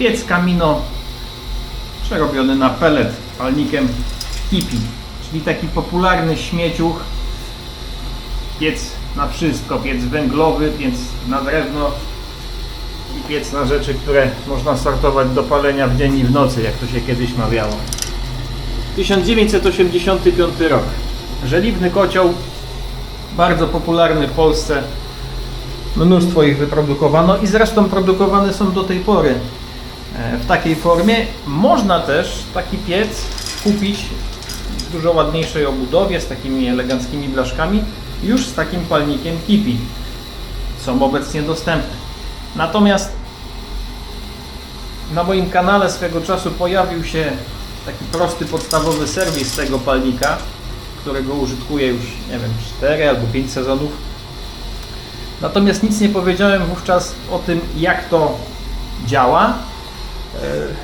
Piec kamino przerobiony na pelet palnikiem Kipi, czyli taki popularny śmieciuch. Piec na wszystko, piec węglowy, piec na drewno i piec na rzeczy, które można sortować do palenia w dzień i w nocy, jak to się kiedyś mawiało. 1985 rok. Żeliwny kocioł, bardzo popularny w Polsce. Mnóstwo ich wyprodukowano i zresztą produkowane są do tej pory w takiej formie. Można też taki piec kupić w dużo ładniejszej obudowie, z takimi eleganckimi blaszkami, już z takim palnikiem Kipi. Są obecnie dostępne. Natomiast na moim kanale swego czasu pojawił się taki prosty, podstawowy serwis tego palnika, którego użytkuję już, nie wiem, 4 albo 5 sezonów. Natomiast nic nie powiedziałem wówczas o tym, jak to działa, e,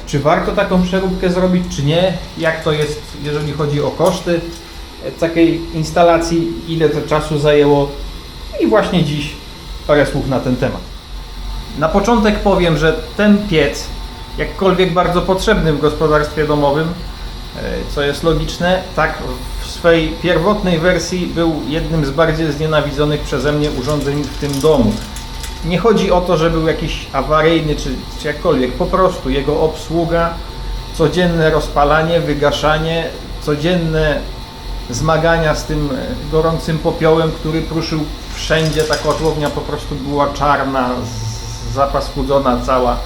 czy warto taką przeróbkę zrobić, czy nie, jak to jest, jeżeli chodzi o koszty e, takiej instalacji, ile to czasu zajęło i właśnie dziś parę słów na ten temat. Na początek powiem, że ten piec, jakkolwiek bardzo potrzebny w gospodarstwie domowym, e, co jest logiczne, tak w swej pierwotnej wersji był jednym z bardziej znienawidzonych przeze mnie urządzeń w tym domu. Nie chodzi o to, że był jakiś awaryjny czy, czy jakkolwiek, po prostu jego obsługa, codzienne rozpalanie, wygaszanie, codzienne zmagania z tym e, gorącym popiołem, który pruszył wszędzie, ta kotłownia po prostu była czarna, zapaskudzona cała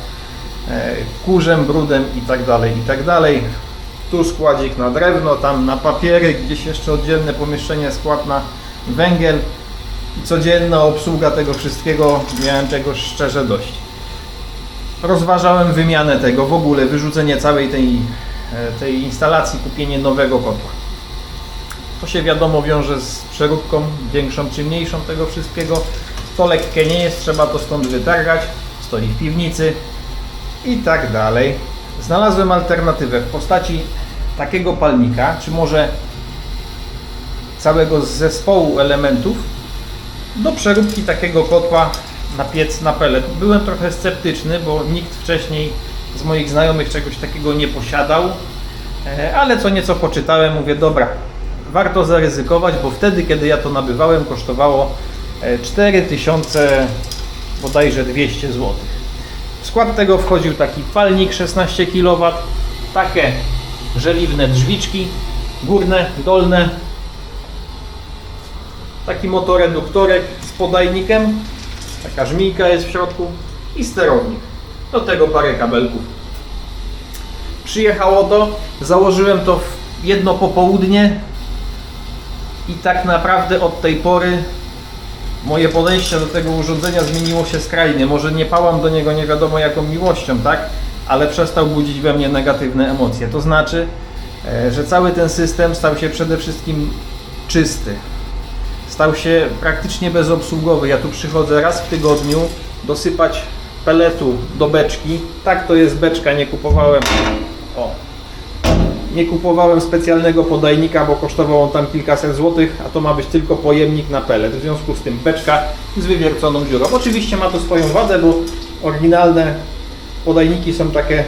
e, kurzem, brudem i tak dalej, i tak. Tu składzik na drewno, tam na papiery, gdzieś jeszcze oddzielne pomieszczenie, skład na węgiel codzienna obsługa tego wszystkiego, miałem tego szczerze dość. Rozważałem wymianę tego, w ogóle wyrzucenie całej tej, e, tej instalacji, kupienie nowego kotła. To się wiadomo wiąże z przeróbką większą czy mniejszą tego wszystkiego. To lekkie nie jest, trzeba to stąd wytargać. Stoi w piwnicy i tak dalej. Znalazłem alternatywę w postaci takiego palnika, czy może całego zespołu elementów do przeróbki takiego kotła na piec na pelet. Byłem trochę sceptyczny, bo nikt wcześniej z moich znajomych czegoś takiego nie posiadał, E, ale co nieco poczytałem, mówię, dobra, warto zaryzykować, bo wtedy, kiedy ja to nabywałem, kosztowało e, 4000 bodajże 200 zł. W skład tego wchodził taki palnik 16 kW, takie żeliwne drzwiczki, górne, dolne, taki motoreduktorek z podajnikiem, taka żmijka jest w środku i sterownik. Do tego parę kabelków. Przyjechało to, założyłem to w jedno popołudnie i tak naprawdę od tej pory moje podejście do tego urządzenia zmieniło się skrajnie. Może nie pałam do niego nie wiadomo jaką miłością, tak? Ale przestał budzić we mnie negatywne emocje. To znaczy, e, że cały ten system stał się przede wszystkim czysty. Stał się praktycznie bezobsługowy. Ja tu przychodzę raz w tygodniu dosypać peletu do beczki. Tak to jest beczka, nie kupowałem. O, nie kupowałem specjalnego podajnika, bo kosztował on tam kilkaset złotych, a to ma być tylko pojemnik na pelet. W związku z tym beczka z wywierconą dziurą. Oczywiście ma to swoją wadę, bo oryginalne podajniki są takie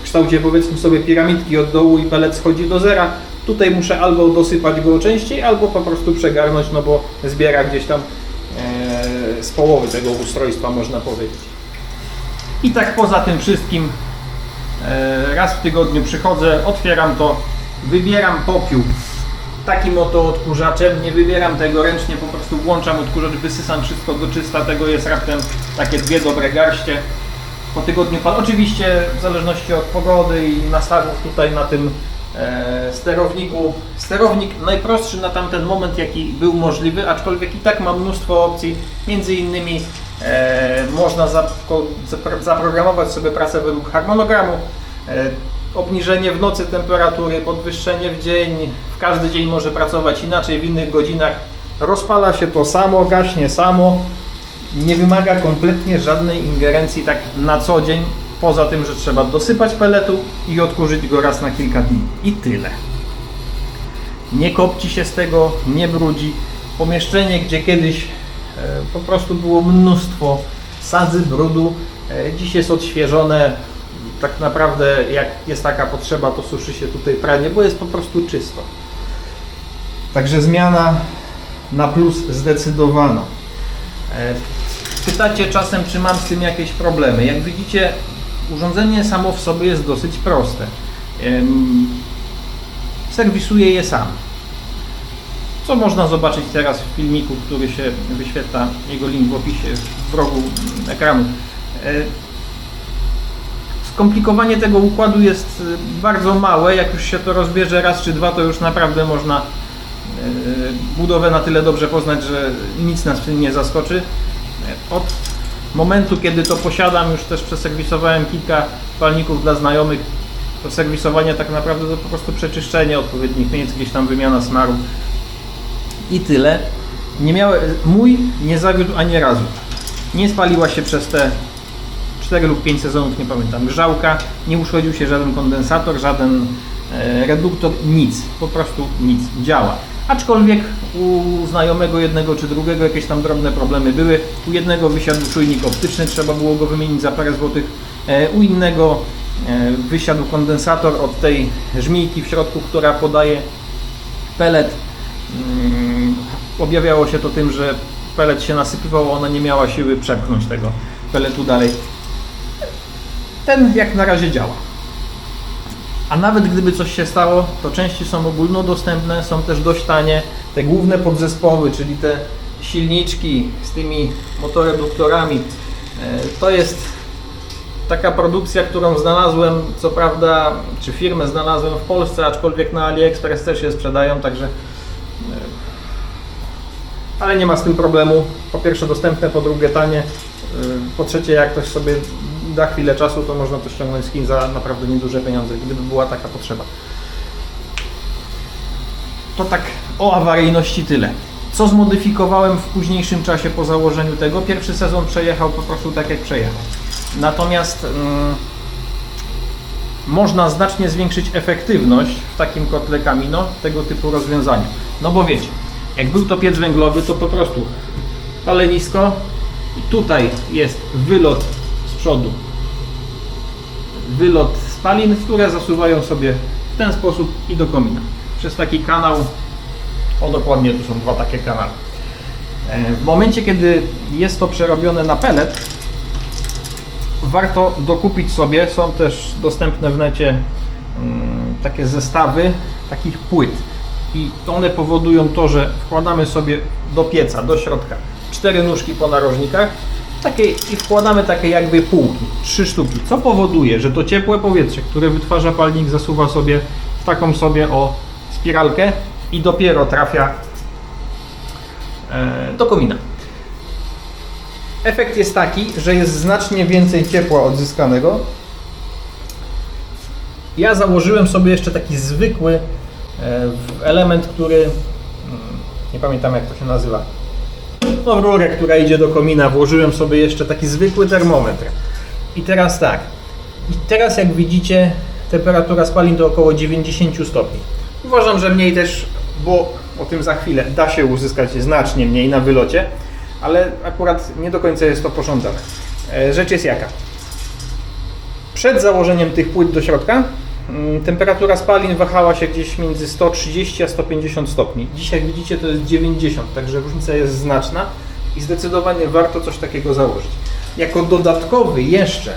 w kształcie powiedzmy sobie piramidki od dołu i pelet schodzi do zera. Tutaj muszę albo dosypać go częściej, albo po prostu przegarnąć, no bo zbiera gdzieś tam e, z połowy tego ustrojstwa można powiedzieć. I tak poza tym wszystkim E, Raz w tygodniu przychodzę, otwieram to, wybieram popiół takim oto odkurzaczem, nie wybieram tego ręcznie, po prostu włączam odkurzacz, wysysam wszystko do czysta, tego jest raptem takie dwie dobre garście. Po tygodniu pan, oczywiście w zależności od pogody i nastawów tutaj na tym sterowniku. Sterownik najprostszy na tamten moment jaki był możliwy, aczkolwiek i tak ma mnóstwo opcji, między innymi e, można zaprogramować sobie pracę według harmonogramu, e, obniżenie w nocy temperatury, podwyższenie w dzień, w każdy dzień może pracować inaczej, w innych godzinach. Rozpala się to samo, gaśnie samo, nie wymaga kompletnie żadnej ingerencji tak na co dzień, poza tym, że trzeba dosypać peletu i odkurzyć go raz na kilka dni. I tyle. Nie kopci się z tego, nie brudzi. Pomieszczenie, gdzie kiedyś e, po prostu było mnóstwo sadzy, brudu, E, Dziś jest odświeżone. Tak naprawdę jak jest taka potrzeba, to suszy się tutaj pranie, bo jest po prostu czysto. Także zmiana na plus zdecydowana. E, Pytacie czasem, czy mam z tym jakieś problemy. Jak widzicie, urządzenie samo w sobie jest dosyć proste. Em, Serwisuję je sam. Co można zobaczyć teraz w filmiku, który się wyświetla, jego link w opisie w rogu ekranu. E, Skomplikowanie tego układu jest e, bardzo małe. Jak już się to rozbierze raz czy dwa, to już naprawdę można e, budowę na tyle dobrze poznać, że nic nas w tym nie zaskoczy. Od momentu, kiedy to posiadam, już też przeserwisowałem kilka palników dla znajomych. To serwisowanie tak naprawdę to po prostu przeczyszczenie odpowiednich miejsc, gdzieś tam wymiana smaru i tyle. Nie miałem, mój nie zawiódł ani razu. Nie spaliła się przez te 4 lub 5 sezonów, nie pamiętam, grzałka, nie uszkodził się żaden kondensator, żaden e, reduktor, nic, po prostu nic, działa. Aczkolwiek u znajomego jednego czy drugiego jakieś tam drobne problemy były. U jednego wysiadł czujnik optyczny, trzeba było go wymienić za parę złotych. E, U innego e, wysiadł kondensator od tej żmijki w środku, która podaje pelet. Mm, Objawiało się to tym, że pelet się nasypywał, ona nie miała siły przepchnąć tego peletu dalej. Ten jak na razie działa. A nawet gdyby coś się stało, to części są ogólnodostępne, są też dość tanie. Te główne podzespoły, czyli te silniczki z tymi motoreduktorami, e, to jest taka produkcja, którą znalazłem, co prawda, czy firmę znalazłem w Polsce, aczkolwiek na AliExpress też je sprzedają, także ale nie ma z tym problemu. Po pierwsze dostępne, po drugie tanie. Yy, Po trzecie, jak ktoś sobie da chwilę czasu, to można to ściągnąć Chin za naprawdę nieduże pieniądze, gdyby była taka potrzeba. To tak o awaryjności tyle. Co zmodyfikowałem w późniejszym czasie po założeniu tego? Pierwszy sezon przejechał po prostu tak jak przejechał. Natomiast mm, można znacznie zwiększyć efektywność w takim kotle Camino tego typu rozwiązania. No bo wiecie, jak był to piec węglowy, to po prostu palenisko i tutaj jest wylot przodu. Wylot spalin, które zasuwają sobie w ten sposób i do komina. Przez taki kanał, o dokładnie tu są dwa takie kanały. E, W momencie, kiedy jest to przerobione na pelet, warto dokupić sobie, są też dostępne w necie mm, takie zestawy takich płyt i one powodują to, że wkładamy sobie do pieca, do środka cztery nóżki po narożnikach takie, i wkładamy takie jakby półki, trzy sztuki, co powoduje, że to ciepłe powietrze, które wytwarza palnik zasuwa sobie w taką sobie o spiralkę i dopiero trafia e, do komina. Efekt jest taki, że jest znacznie więcej ciepła odzyskanego. Ja założyłem sobie jeszcze taki zwykły e, element, który mm, nie pamiętam jak to się nazywa. W rurę, która idzie do komina, włożyłem sobie jeszcze taki zwykły termometr. I teraz tak. I teraz jak widzicie, temperatura spalin to około 90 stopni. Uważam, że mniej też, bo o tym za chwilę da się uzyskać znacznie mniej na wylocie, ale akurat nie do końca jest to pożądane. Rzecz jest jaka? Przed założeniem tych płyt do środka mm, temperatura spalin wahała się gdzieś między 130 a 150 stopni. Dzisiaj widzicie to jest 90, także różnica jest znaczna i zdecydowanie warto coś takiego założyć. Jako dodatkowy jeszcze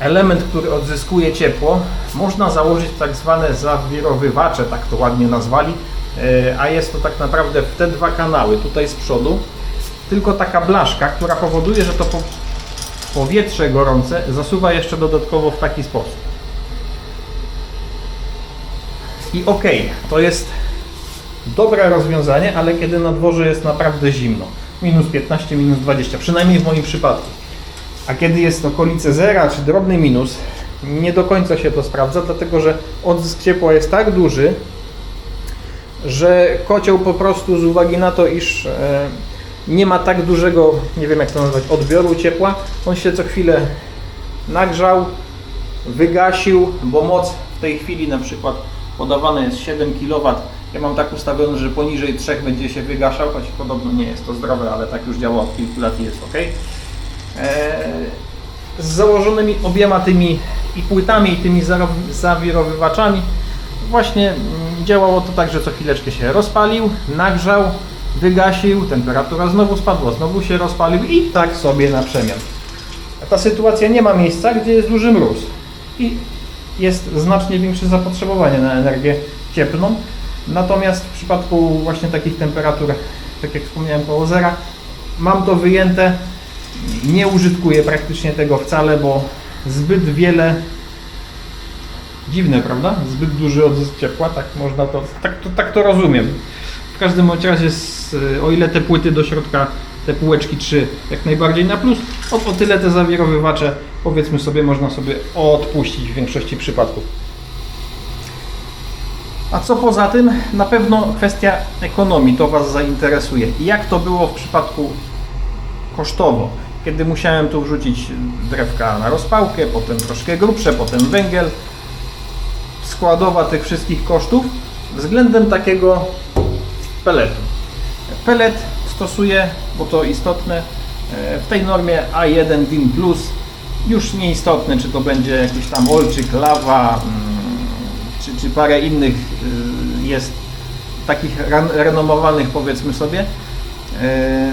element, który odzyskuje ciepło, można założyć tak zwane zawirowywacze, tak to ładnie nazwali, e, a jest to tak naprawdę w te dwa kanały tutaj z przodu, tylko taka blaszka, która powoduje, że to po powietrze gorące zasuwa jeszcze dodatkowo w taki sposób. I okej, to jest dobre rozwiązanie, ale kiedy na dworze jest naprawdę zimno, minus 15, minus 20, przynajmniej w moim przypadku. A kiedy jest okolice zera czy drobny minus, nie do końca się to sprawdza, dlatego że odzysk ciepła jest tak duży, że kocioł po prostu z uwagi na to, iż e, nie ma tak dużego, nie wiem jak to nazwać, odbioru ciepła, on się co chwilę nagrzał, wygasił, bo moc w tej chwili na przykład podawana jest 7 kW. Ja mam tak ustawione, że poniżej 3 będzie się wygaszał, choć podobno nie jest to zdrowe, ale tak już działa od kilku lat i jest ok. e, z założonymi obiema tymi i płytami i tymi zawirowywaczami właśnie mm, działało to tak, że co chwileczkę się rozpalił, nagrzał, wygasił, temperatura znowu spadła, znowu się rozpalił i tak sobie na przemian. Ta sytuacja nie ma miejsca, gdzie jest duży mróz i jest znacznie większe zapotrzebowanie na energię cieplną. Natomiast w przypadku właśnie takich temperatur, tak jak wspomniałem, koło zera, mam to wyjęte, nie użytkuję praktycznie tego wcale, bo zbyt wiele dziwne, prawda? Zbyt duży odzysk ciepła, tak można to, tak to, tak to rozumiem. W każdym razie, z, o ile te płyty do środka, te półeczki 3 jak najbardziej na plus, o, o tyle te zawirowywacze, powiedzmy sobie, można sobie odpuścić w większości przypadków. A co poza tym, na pewno kwestia ekonomii to Was zainteresuje. Jak to było w przypadku kosztowo? Kiedy musiałem tu wrzucić drewka na rozpałkę, potem troszkę grubsze, potem węgiel. Składowa tych wszystkich kosztów względem takiego peletu. Pelet stosuję, bo to istotne, e, w tej normie A1 DIN Plus. Już nieistotne, czy to będzie jakiś tam olczyk, lawa, mm, czy, czy parę innych y, jest takich renomowanych powiedzmy sobie. E,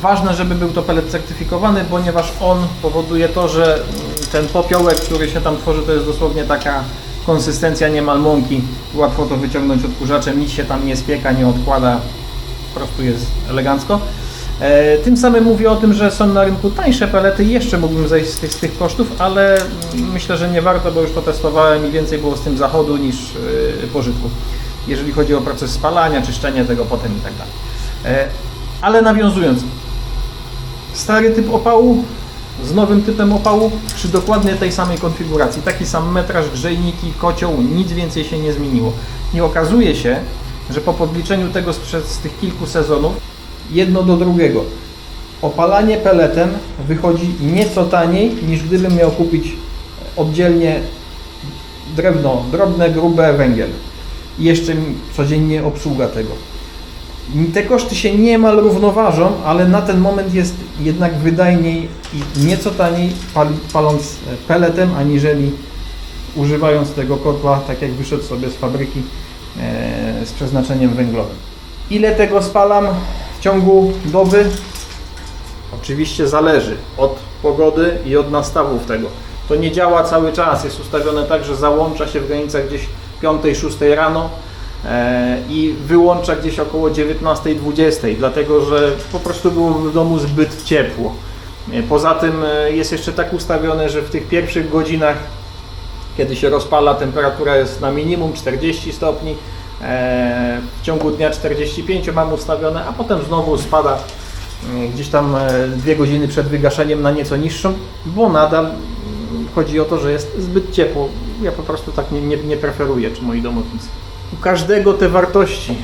Ważne, żeby był to pelet certyfikowany, ponieważ on powoduje to, że mm, ten popiołek, który się tam tworzy, to jest dosłownie taka konsystencja niemal mąki. Łatwo to wyciągnąć odkurzaczem, nic się tam nie spieka, nie odkłada, po prostu jest elegancko. E, Tym samym mówię o tym, że są na rynku tańsze pelety, jeszcze mógłbym zejść z tych, z tych kosztów, ale myślę, że nie warto, bo już to testowałem i więcej było z tym zachodu niż yy, pożytku. Jeżeli chodzi o proces spalania, czyszczenie tego potem i tak dalej. E, Ale nawiązując, stary typ opału z nowym typem opału przy dokładnie tej samej konfiguracji. Taki sam metraż, grzejniki, kocioł, nic więcej się nie zmieniło. I okazuje się, że po podliczeniu tego z tych kilku sezonów, jedno do drugiego, opalanie peletem wychodzi nieco taniej niż gdybym miał kupić oddzielnie drewno drobne, grube, węgiel. I jeszcze codziennie obsługa tego. Te koszty się niemal równoważą, ale na ten moment jest jednak wydajniej i nieco taniej paląc peletem, aniżeli używając tego kotła, tak jak wyszedł sobie z fabryki e, z przeznaczeniem węglowym. Ile tego spalam w ciągu doby? Oczywiście zależy od pogody i od nastawów tego. To nie działa cały czas, jest ustawione tak, że załącza się w granicach gdzieś 5-6 rano e, i wyłącza gdzieś około 19-20, dlatego że po prostu było w domu zbyt ciepło. E, Poza tym e, jest jeszcze tak ustawione, że w tych pierwszych godzinach, kiedy się rozpala, temperatura jest na minimum 40 stopni, w ciągu dnia 45 mam ustawione, a potem znowu spada e, gdzieś tam e, dwie godziny przed wygaszeniem na nieco niższą, bo nadal mm, chodzi o to, że jest zbyt ciepło. Ja po prostu tak nie, nie, nie preferuję, czy moi domownicy. U każdego te wartości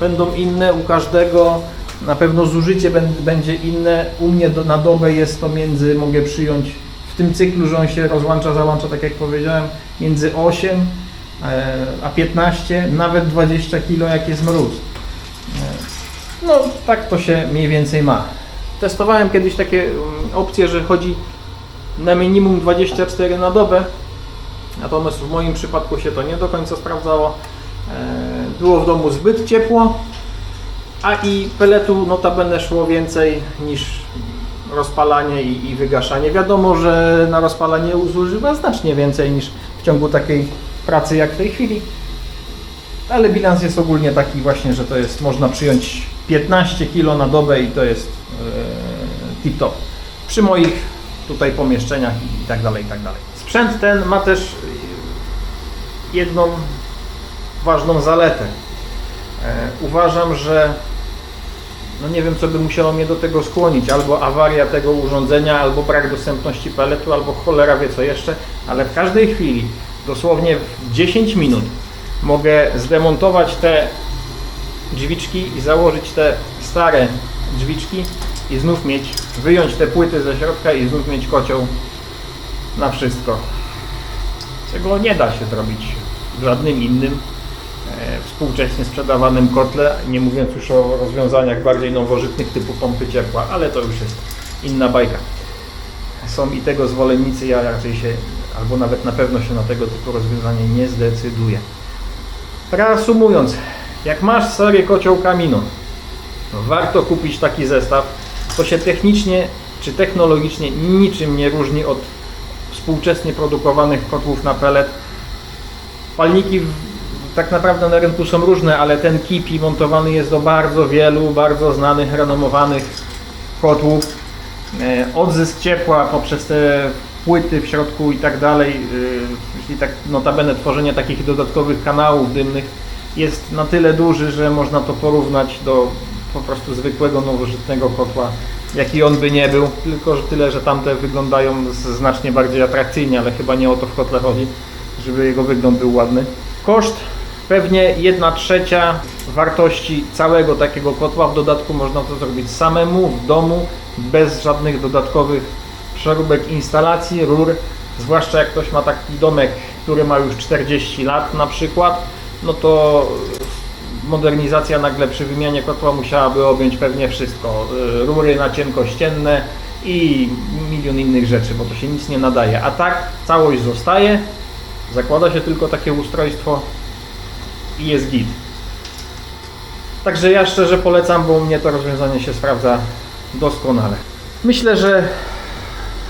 będą inne, u każdego na pewno zużycie bę- będzie inne. U mnie do, na dobę jest to między, mogę przyjąć w tym cyklu, że on się rozłącza, załącza, tak jak powiedziałem, między 8 e, a 15, nawet 20 kg jak jest mróz. E, No, tak to się mniej więcej ma. Testowałem kiedyś takie mm, opcje, że chodzi na minimum 24 na dobę, natomiast w moim przypadku się to nie do końca sprawdzało. E, Było w domu zbyt ciepło, a i peletu notabene szło więcej niż rozpalanie i, i wygaszanie. Wiadomo, że na rozpalanie zużywa znacznie więcej niż w ciągu takiej pracy jak w tej chwili. Ale bilans jest ogólnie taki właśnie, że to jest, można przyjąć 15 kg na dobę i to jest e, tip top. Przy moich tutaj pomieszczeniach i, tak dalej, i tak dalej. Sprzęt ten ma też jedną ważną zaletę. E, uważam, że no nie wiem, co by musiało mnie do tego skłonić. Albo awaria tego urządzenia, albo brak dostępności peletu, albo cholera wie co jeszcze, ale w każdej chwili, dosłownie w 10 minut, mogę zdemontować te drzwiczki i założyć te stare drzwiczki i znów mieć, wyjąć te płyty ze środka i znów mieć kocioł na wszystko. Czego nie da się zrobić żadnym innym współcześnie sprzedawanym kotle, nie mówiąc już o rozwiązaniach bardziej nowożytnych typu pompy ciepła, ale to już jest inna bajka. Są i tego zwolennicy, ja raczej się, albo nawet na pewno się na tego typu rozwiązanie nie zdecyduję. Reasumując, jak masz serię kocioł Camino, warto kupić taki zestaw. To się technicznie czy technologicznie niczym nie różni od współczesnie produkowanych kotłów na pelet. Palniki tak naprawdę na rynku są różne, ale ten Kipi montowany jest do bardzo wielu, bardzo znanych, renomowanych kotłów. E, Odzysk ciepła poprzez te płyty w środku i tak dalej, e, czyli tak notabene tworzenie takich dodatkowych kanałów dymnych jest na tyle duży, że można to porównać do po prostu zwykłego nowożytnego kotła, jaki on by nie był, tylko że tyle, że tamte wyglądają znacznie bardziej atrakcyjnie, ale chyba nie o to w kotle chodzi, żeby jego wygląd był ładny. Koszt pewnie 1 trzecia wartości całego takiego kotła, w dodatku można to zrobić samemu, w domu, bez żadnych dodatkowych przeróbek instalacji, rur, zwłaszcza jak ktoś ma taki domek, który ma już 40 lat na przykład, no to modernizacja nagle przy wymianie kotła musiałaby objąć pewnie wszystko. Y, Rury na cienkościenne i milion innych rzeczy, bo to się nic nie nadaje. A tak całość zostaje, zakłada się tylko takie ustrojstwo i jest git. Także ja szczerze polecam, bo u mnie to rozwiązanie się sprawdza doskonale. Myślę, że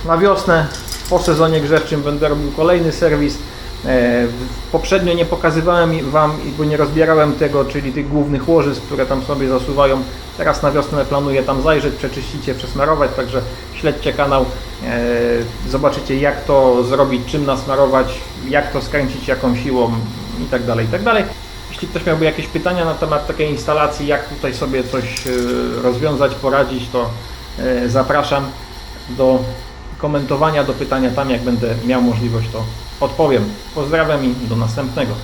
na wiosnę po sezonie grzewczym będę robił kolejny serwis. E, Poprzednio nie pokazywałem Wam, bo nie rozbierałem tego, czyli tych głównych łożysk, które tam sobie zasuwają. Teraz na wiosnę planuję tam zajrzeć, przeczyścić je, przesmarować, także śledźcie kanał, e, zobaczycie jak to zrobić, czym nasmarować, jak to skręcić, jaką siłą i tak dalej, i tak. Jeśli ktoś miałby jakieś pytania na temat takiej instalacji, jak tutaj sobie coś e, rozwiązać, poradzić, to zapraszam do komentowania, do pytania tam, jak będę miał możliwość, to odpowiem. Pozdrawiam i do następnego.